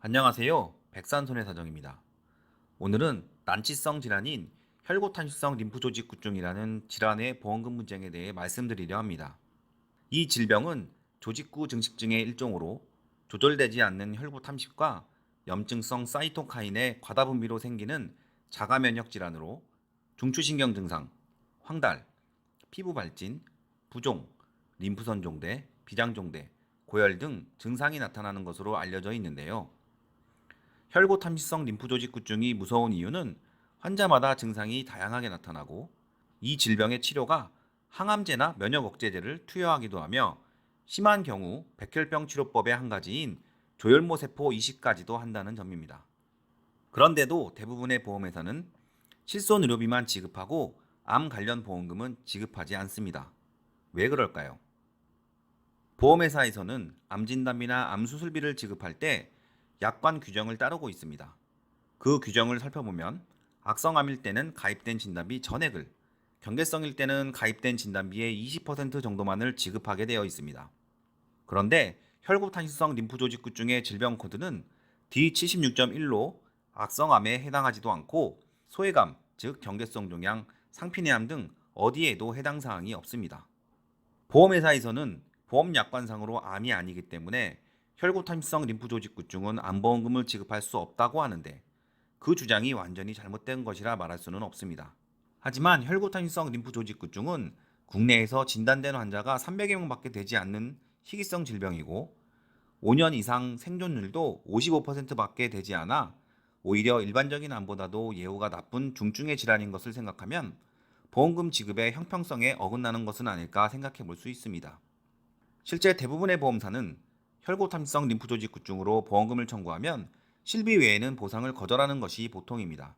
안녕하세요. 백산손해사정입니다. 오늘은 난치성 질환인 혈고탄식성 림프조직구증이라는 질환의 보험금 문제에 대해 말씀드리려 합니다. 이 질병은 조직구 증식증의 일종으로 조절되지 않는 혈구 탐식과 염증성 사이토카인의 과다 분비로 생기는 자가 면역 질환으로 중추신경 증상, 황달, 피부 발진, 부종, 림프선 종대, 비장 종대, 고열 등 증상이 나타나는 것으로 알려져 있는데요. 혈고 탐지성 림프조직구증이 무서운 이유는 환자마다 증상이 다양하게 나타나고 이 질병의 치료가 항암제나 면역 억제제를 투여하기도 하며 심한 경우 백혈병 치료법의 한 가지인 조혈모 세포 이식까지도 한다는 점입니다. 그런데도 대부분의 보험회사는 실손 의료비만 지급하고 암 관련 보험금은 지급하지 않습니다. 왜 그럴까요? 보험회사에서는 암 진단비나 암 수술비를 지급할 때 약관 규정을 따르고 있습니다. 그 규정을 살펴보면 악성암일 때는 가입된 진단비 전액을, 경계성일 때는 가입된 진단비의 20% 정도만을 지급하게 되어 있습니다. 그런데 혈구탄식성 림프조직구증의 질병 코드는 D76.1로 악성암에 해당하지도 않고 소외감, 즉 경계성 종양, 상피내암 등 어디에도 해당 사항이 없습니다. 보험회사에서는 보험 약관상으로 암이 아니기 때문에 혈구탐식성 림프조직구증은 암보험금을 지급할 수 없다고 하는데 그 주장이 완전히 잘못된 것이라 말할 수는 없습니다. 하지만 혈구탐식성 림프조직구증은 국내에서 진단된 환자가 300여 명밖에 되지 않는 희귀성 질병이고 5년 이상 생존율도 55%밖에 되지 않아 오히려 일반적인 암보다도 예후가 나쁜 중증의 질환인 것을 생각하면 보험금 지급의 형평성에 어긋나는 것은 아닐까 생각해 볼 수 있습니다. 실제 대부분의 보험사는 혈고탐지성 림프조직 구증으로 보험금을 청구하면 실비 외에는 보상을 거절하는 것이 보통입니다.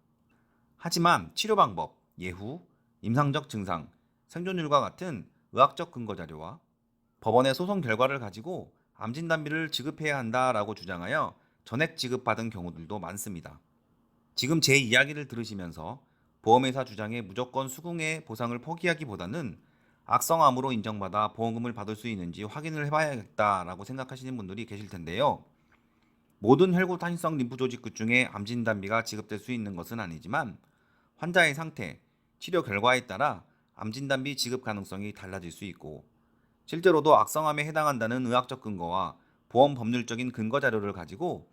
하지만 치료 방법, 예후, 임상적 증상, 생존율과 같은 의학적 근거 자료와 법원의 소송 결과를 가지고 암 진단비를 지급해야 한다라고 주장하여 전액 지급받은 경우들도 많습니다. 지금 제 이야기를 들으시면서 보험회사 주장에 무조건 수긍의 보상을 포기하기보다는 악성암으로 인정받아 보험금을 받을 수 있는지 확인을 해봐야겠다라고 생각하시는 분들이 계실 텐데요. 모든 혈구 탄식성 림프 조직구증의 암 진단비가 지급될 수 있는 것은 아니지만 환자의 상태, 치료 결과에 따라 암 진단비 지급 가능성이 달라질 수 있고 실제로도 악성암에 해당한다는 의학적 근거와 보험 법률적인 근거 자료를 가지고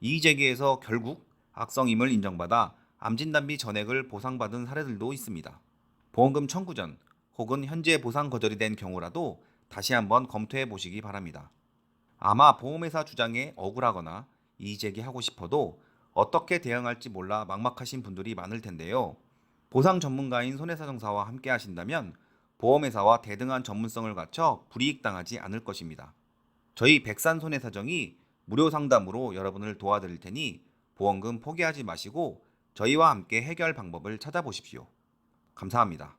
이의 제기에서 결국 악성임을 인정받아 암 진단비 전액을 보상받은 사례들도 있습니다. 보험금 청구 전 혹은 현재 보상 거절이 된 경우라도 다시 한번 검토해 보시기 바랍니다. 아마 보험회사 주장에 억울하거나 이의 제기하고 싶어도 어떻게 대응할지 몰라 막막하신 분들이 많을 텐데요. 보상 전문가인 손해사정사와 함께 하신다면 보험회사와 대등한 전문성을 갖춰 불이익당하지 않을 것입니다. 저희 백산 손해사정이 무료 상담으로 여러분을 도와드릴 테니 보험금 포기하지 마시고 저희와 함께 해결 방법을 찾아보십시오. 감사합니다.